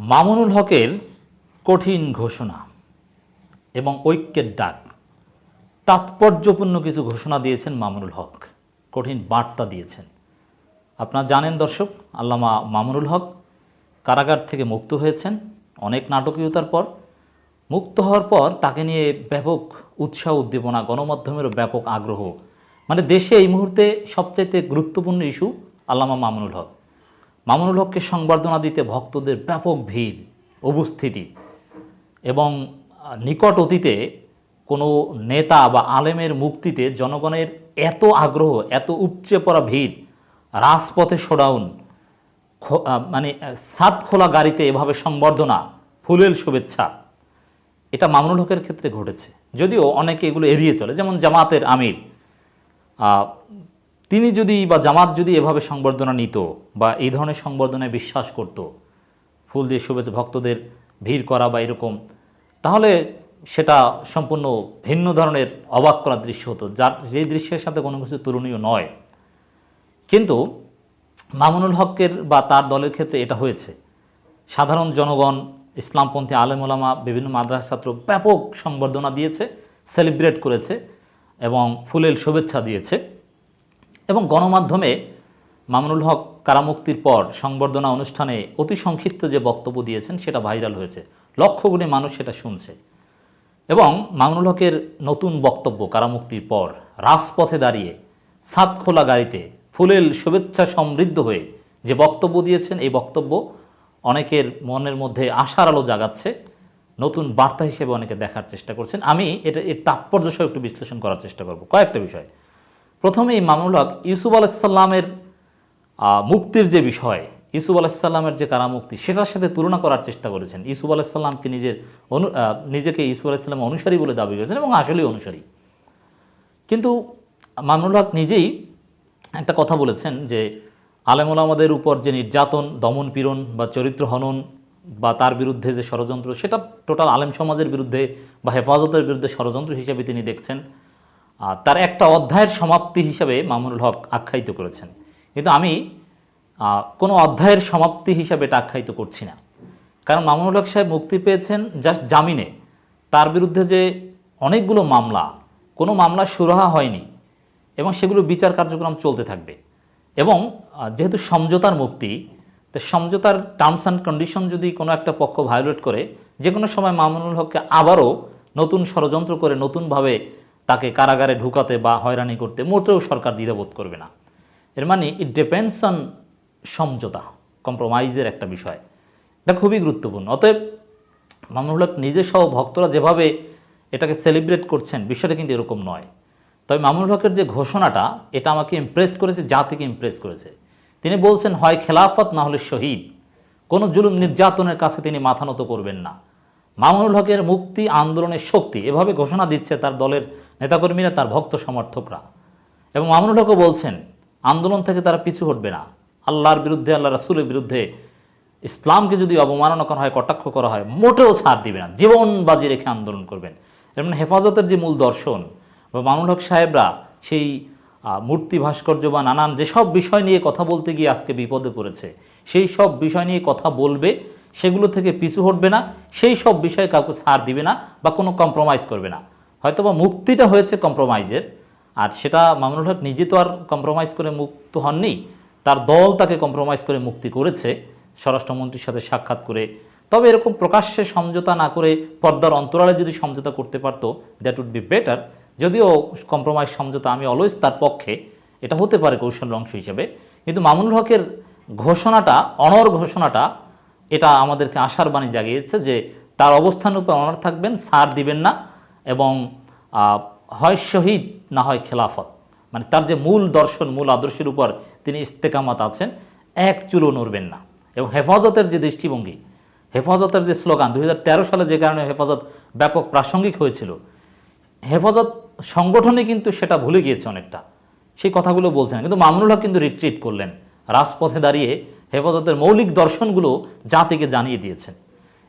মামুনুল হকের কঠিন ঘোষণা এবং ঐক্যের ডাক। তাৎপর্যপূর্ণ কিছু ঘোষণা দিয়েছেন মামুনুল হক। কঠিন বার্তা দিয়েছেন। আপনারা জানেন দর্শক, আল্লামা মামুনুল হক কারাগার থেকে মুক্ত হয়েছেন অনেক নাটকীয়তার পর। মুক্ত হওয়ার পর তাকে নিয়ে ব্যাপক উৎসাহ, উদ্দীপনা, গণমাধ্যমেরও ব্যাপক আগ্রহ। মানে দেশে এই মুহূর্তে সবচাইতে গুরুত্বপূর্ণ ইস্যু আল্লামা মামুনুল হক। মামুনুল হককে সংবর্ধনা দিতে ভক্তদের ব্যাপক ভিড়, উপস্থিতি এবং নিকট অতীতে কোনো নেতা বা আলেমের মুক্তিতে জনগণের এত আগ্রহ, এত উপচে পড়া ভিড়, রাজপথে শোডাউন মানে সাত খোলা গাড়িতে এভাবে সংবর্ধনা, ফুলেল শুভেচ্ছা, এটা মামুনুল হকের ক্ষেত্রে ঘটেছে। যদিও অনেকে এগুলো এড়িয়ে চলে, যেমন জামাতের আমির তিনি যদি বা জামাত যদি এভাবে সংবর্ধনা নিত বা এই ধরনের সংবর্ধনায় বিশ্বাস করত, ফুল দিয়ে শুভেচ্ছা, ভক্তদের ভিড় করা বা এরকম, তাহলে সেটা সম্পূর্ণ ভিন্ন ধরনের অবাক করা দৃশ্য হতো। যার যে দৃশ্যের সাথে কোনো কিছু তুলনীয় নয়। কিন্তু মামুনুল হকের বা তার দলের ক্ষেত্রে এটা হয়েছে। সাধারণ জনগণ, ইসলামপন্থী আলেমোলামা, বিভিন্ন মাদ্রাসা ছাত্র ব্যাপক সংবর্ধনা দিয়েছে, সেলিব্রেট করেছে এবং ফুলেল শুভেচ্ছা দিয়েছে। এবং গণমাধ্যমে মামুনুল হক কারামুক্তির পর সংবর্ধনা অনুষ্ঠানে অতি সংক্ষিপ্ত যে বক্তব্য দিয়েছেন, সেটা ভাইরাল হয়েছে। লক্ষ গুণে মানুষ সেটা শুনছে। এবং মামুনুল হকের নতুন বক্তব্য কারামুক্তির পর, রাজপথে দাঁড়িয়ে সাত খোলা গাড়িতে ফুলেল শুভেচ্ছা সমৃদ্ধ হয়ে যে বক্তব্য দিয়েছেন, এই বক্তব্য অনেকের মনের মধ্যে আশার আলো জাগাচ্ছে। নতুন বার্তা হিসেবে অনেকে দেখার চেষ্টা করছেন। আমি এটা, এর তাৎপর্য সহ একটু বিশ্লেষণ করার চেষ্টা করব। কয়েকটা বিষয়। প্রথমেই মামুনুল হক ইউসুফ আলাইসাল্লামের মুক্তির যে বিষয় ইসুফ আলাইসাল্লামের যে কারামুক্তি, সেটার সাথে তুলনা করার চেষ্টা করেছেন। ইসুফ আলাইসাল্লামকে নিজের অনু নিজেকে ইসুফ আলাইসাল্লাম অনুসারী বলে দাবি করেছেন এবং আসলেই অনুসারী। কিন্তু মামুনুল হক নিজেই একটা কথা বলেছেন যে, আলেমুল আমাদের উপর যে নির্যাতন, দমন পীড়ন বা চরিত্র হনন বা তার বিরুদ্ধে যে ষড়যন্ত্র, সেটা টোটাল আলেম সমাজের বিরুদ্ধে বা হেফাজতের বিরুদ্ধে ষড়যন্ত্র হিসেবে তিনি দেখছেন। তার একটা অধ্যায়ের সমাপ্তি হিসাবে মামুনুল হক আখ্যায়িত করেছেন। কিন্তু আমি কোনো অধ্যায়ের সমাপ্তি হিসাবে এটা আখ্যায়িত করছি না। কারণ মামুনুল হক সাহেব মুক্তি পেয়েছেন জাস্ট জামিনে। তার বিরুদ্ধে যে অনেকগুলো মামলা, কোনো মামলা সুরাহা হয়নি এবং সেগুলো বিচার কার্যক্রম চলতে থাকবে। এবং যেহেতু সমঝোতার মুক্তি, তো সমঝোতার টার্মস অ্যান্ড কন্ডিশন যদি কোনো একটা পক্ষ ভায়োলেট করে যে কোনো সময় মামুনুল হককে আবারও নতুন ষড়যন্ত্র করে নতুনভাবে তাকে কারাগারে ঢুকাতে বা হয়রানি করতে মোটেও সরকার দ্বিধাবোধ করবে না। এর মানে ইট ডিপেন্ডস অন সমঝোতা কম্প্রোমাইজের একটা বিষয়। এটা খুবই গুরুত্বপূর্ণ। অতএব মামুনুল নিজে সহ ভক্তরা যেভাবে এটাকে সেলিব্রেট করছেন, বিষয়টা কিন্তু এরকম নয়। তবে মামুনুল হকের যে ঘোষণাটা, এটা আমাকে ইমপ্রেস করেছে, জাতিকে ইমপ্রেস করেছে। তিনি বলছেন, হয় খেলাফত, না হলে শহীদ। কোনো জুলুম নির্যাতনের কাছে তিনি মাথা নত করবেন না। মামুনুল হকের মুক্তি, আন্দোলনের শক্তি, এভাবে ঘোষণা দিচ্ছে তার দলের নেতাকর্মীরা তার ভক্ত সমর্থকরা। এবং মামুনুল হকও বলছেন, আন্দোলন থেকে তারা পিছু হটবে না। আল্লাহর বিরুদ্ধে আল্লাহ রাসুলের বিরুদ্ধে ইসলামকে যদি অবমাননা করা হয়, কটাক্ষ করা হয়, মোটেও ছাড় দিবে না। জীবন বাজি রেখে আন্দোলন করবেন। এর মানে হেফাজতের যে মূল দর্শন, বা মামুনুল হক সাহেবরা সেই মূর্তি, ভাস্কর্য বা নানান যেসব বিষয় নিয়ে কথা বলতে গিয়ে আজকে বিপদে পড়েছে, সেই সব বিষয় নিয়ে কথা বলবে, সেগুলো থেকে পিছু হটবে না, সেই সব বিষয়ে কাউকে ছাড় দিবে না বা কোনো কম্প্রোমাইজ করবে না। হয়তো বা মুক্তিটা হয়েছে কম্প্রোমাইজের আর সেটা মামুনুল হক নিজে তো আর কম্প্রোমাইজ করে মুক্ত হননি, তার দল তাকে কম্প্রোমাইজ করে মুক্তি করেছে, স্বরাষ্ট্রমন্ত্রীর সাথে সাক্ষাৎ করে। তবে এরকম প্রকাশ্যে সমঝোতা না করে পর্দার অন্তরালে যদি সমঝোতা করতে পারতো দ্যাট উড বি বেটার যদিও কম্প্রোমাইজ সমঝোতা আমি অলওয়েজ তার পক্ষে, এটা হতে পারে কৌশলের অংশ হিসেবে। কিন্তু মামুনুল হকের ঘোষণাটা, অনর ঘোষণাটা, এটা আমাদেরকে আশার বাণী জাগিয়েছে যে তার অবস্থানের উপর অনর থাকবেন সার দিবেন না। এবং হয় শহীদ, না হয় খেলাফত। মানে তার যে মূল দর্শন, মূল আদর্শের উপর তিনি ইস্তেকামাত আছেন, এক চুলও নড়বেন না। এবং হেফাজতের যে দৃষ্টিভঙ্গি, হেফাজতের যে স্লোগান দু হাজার তেরো সালে যে কারণে হেফাজত ব্যাপক প্রাসঙ্গিক হয়েছিল, হেফাজত সংগঠনে কিন্তু সেটা ভুলে গিয়েছে অনেকটা। সেই কথাগুলো বলছেন কিন্তু মামুনুল হক কিন্তু রিট্রিট করলেন, রাজপথে দাঁড়িয়ে হেফাজতের মৌলিক দর্শনগুলো জাতিকে জানিয়ে দিয়েছেন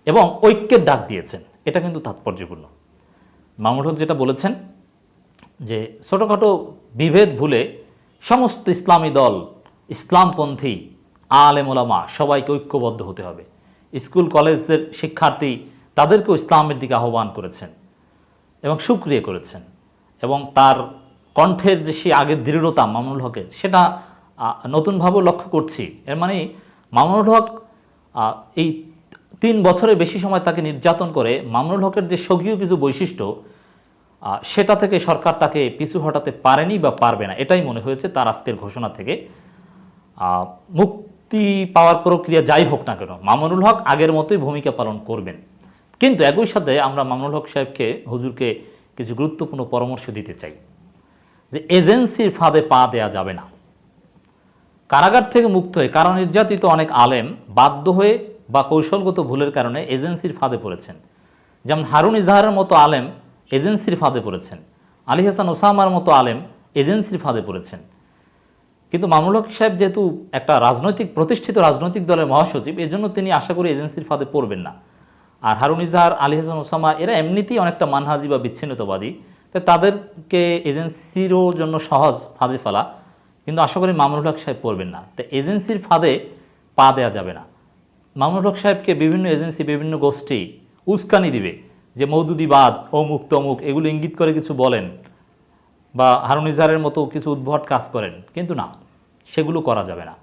এবং ঐক্যের ডাক দিয়েছেন। এটা কিন্তু তাৎপর্যপূর্ণ। মামুনুল হক যেটা বলেছেন যে ছোটোখাটো বিভেদ ভুলে সমস্ত ইসলামী দল, ইসলামপন্থী, আলেম ওলামা সবাইকে ঐক্যবদ্ধ হতে হবে। স্কুল, কলেজের শিক্ষার্থী তাদেরকেও ইসলামের দিকে আহ্বান করেছেন এবং সুক্রিয় করেছেন এবং তার কণ্ঠের যে সে আগের দৃঢ়তা মামুনুল হকের, সেটা নতুনভাবেও লক্ষ্য করছি। এর মানে মামুনুল হক এই তিন বছরের বেশি সময় তাকে নির্যাতন করে মামনুল হকের যে স্বকীয় কিছু বৈশিষ্ট্য সেটা থেকে সরকার তাকে পিছু হটাতে পারেনি বা পারবে না। এটাই মনে হয়েছে তার আজকের ঘোষণা থেকে। মুক্তি পাওয়ার প্রক্রিয়া যাই হোক না কেন, মামুনুল হক আগের মতোই ভূমিকা পালন করবেন। কিন্তু একই সাথে আমরা মামুনুল হক সাহেবকে, হুজুরকে কিছু গুরুত্বপূর্ণ পরামর্শ দিতে চাই। যে এজেন্সির ফাঁদে পা দেয়া যাবে না। কারাগার থেকে মুক্ত হয়ে, কারণ নির্যাতিত অনেক আলেম বাধ্য হয়ে বা কৌশলগত ভুলের কারণে এজেন্সির ফাঁদে পড়েছেন। যেমন হারুন ইজাহারের মতো আলেম এজেন্সির ফাঁদে পড়েছেন। আলী হাসান ওসামার মতো আলেম এজেন্সির ফাঁদে পড়েছেন। কিন্তু মামুল হক সাহেব যেহেতু একটা রাজনৈতিক, প্রতিষ্ঠিত রাজনৈতিক দলের মহাসচিব, এজন্য তিনি আশা করি এজেন্সির ফাঁদে পড়বেন না। আর হারুন ইজাহার, আলী হাসান ওসামা, এরা এমনিতেই অনেকটা মানহাজি বা বিচ্ছিন্নতাবাদী। তাই তাদেরকে এজেন্সিরও জন্য সহজ ফাঁদে ফেলা। কিন্তু আশা করি মামুনুল হক সাহেব পড়বেন না। তো এজেন্সির ফাঁদে পা দেওয়া যাবে না। মামুনুল হক সাহেবকে বিভিন্ন এজেন্সি, বিভিন্ন গোষ্ঠী উস্কানি দিবে যে মৌদুদিবাদ, অমুক, তমুক, এগুলো ইঙ্গিত করে কিছু বলেন বা হারুন ইজাহারের মতো কিছু উদ্ভট কাজ করেন। কিন্তু না, সেগুলো করা যাবে না।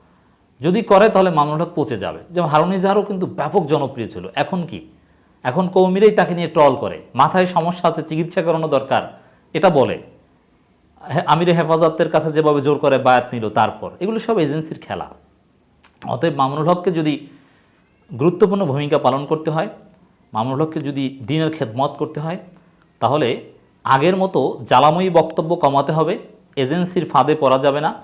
যদি করে, তাহলে মামুনুল হক পচে যাবে। যেমন হারুন ইজাহারও কিন্তু ব্যাপক জনপ্রিয় ছিল। এখন কি? এখন কৌমিরেই তাকে নিয়ে ট্রল করে। মাথায় সমস্যা আছে, চিকিৎসা করানো দরকার, এটা বলে। আমিরে হেফাজতের কাছে যেভাবে জোর করে বায়াত নিল, তারপর। এগুলো সব এজেন্সির খেলা। অতএব মামুনুল হককে যদি গুরুত্বপূর্ণ ভূমিকা পালন করতে হয়। মামুনুল হককে যদি দিনের খেদমত করতে হয়, তাহলে আগের মতো জ্বালাময়ী বক্তব্য কমাতে হবে। এজেন্সির ফাঁদে পড়া যাবে না।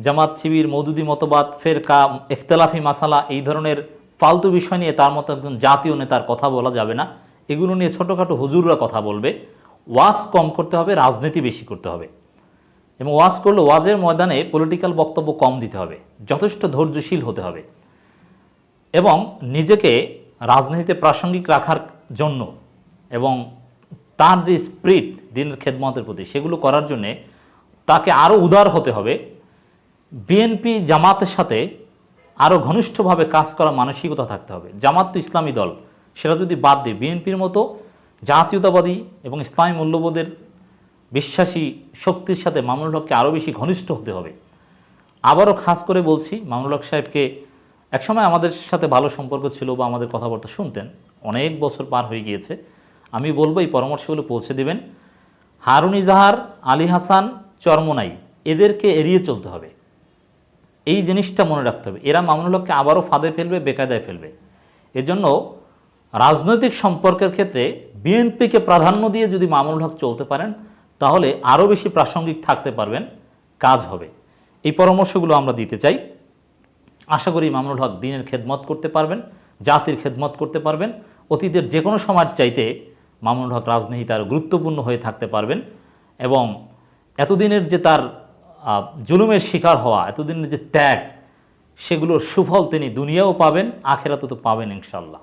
জামাত শিবির মৌদুদি মতবাদ, ফেরকা, ইখতলাফি মাসালা এই ধরনের ফালতু বিষয় নিয়ে তার মতো একজন জাতীয় নেতার কথা বলা যাবে না। এগুলো নিয়ে ছোটোখাটো হুজুররা কথা বলবে। ওয়াজ কম করতে হবে, রাজনীতি বেশি করতে হবে। এবং ওয়াজ করলে ওয়াজের ময়দানে পলিটিক্যাল বক্তব্য কম দিতে হবে। যথেষ্ট ধৈর্যশীল হতে হবে। এবং নিজেকে রাজনীতিতে প্রাসঙ্গিক রাখার জন্য এবং তার যে স্প্রিট দিনের খেদমতের প্রতি, সেগুলো করার জন্যে তাকে আরও উদার হতে হবে। বিএনপি জামাতের সাথে আরও ঘনিষ্ঠভাবে কাজ করা মানসিকতা থাকতে হবে। জামাত তো ইসলামী দল, সেটা যদি বাদ দিয়ে বিএনপির মতো জাতীয়তাবাদী এবং ইসলামী মূল্যবোধের বিশ্বাসী শক্তির সাথে মামুনুল হককে আরও বেশি ঘনিষ্ঠ হতে হবে। আবারও খাস করে বলছি, মামুনুল হক সাহেবকে একসময় আমাদের সাথে ভালো সম্পর্ক ছিল বা আমাদের কথাবার্তা শুনতেন। অনেক বছর পার হয়ে গিয়েছে। আমি বলব এই পরামর্শগুলো পৌঁছে দেবেন। হারুন ইজাহার, আলী হাসান, চরমনাই, এদেরকে এড়িয়ে চলতে হবে। এই জিনিসটা মনে রাখতে হবে। এরা মামুনুল হককে আবারও ফাঁদে ফেলবে, বেকায়দায় ফেলবে। এজন্য রাজনৈতিক সম্পর্কের ক্ষেত্রে বিএনপিকে প্রাধান্য দিয়ে যদি মামুনুল হক চলতে পারেন, তাহলে আরও বেশি প্রাসঙ্গিক থাকতে পারবেন। কাজ হবে। এই পরামর্শগুলো আমরা দিতে চাই। আশা করি মামুনুল হক দিনের খেদমত করতে পারবেন, জাতির খেদমত করতে পারবেন। অতীতের যে কোনো সমাজ চাইতে মামুনুল হক রাজনীতি তার গুরুত্বপূর্ণ হয়ে থাকতে পারবেন এবং এতদিনের যে তার জুলুমের শিকার হওয়া, এতদিনের যে ত্যাগ, সেগুলোর সুফল তিনি দুনিয়াও পাবেন, আখেরাত তো পাবেন ইনশাল্লাহ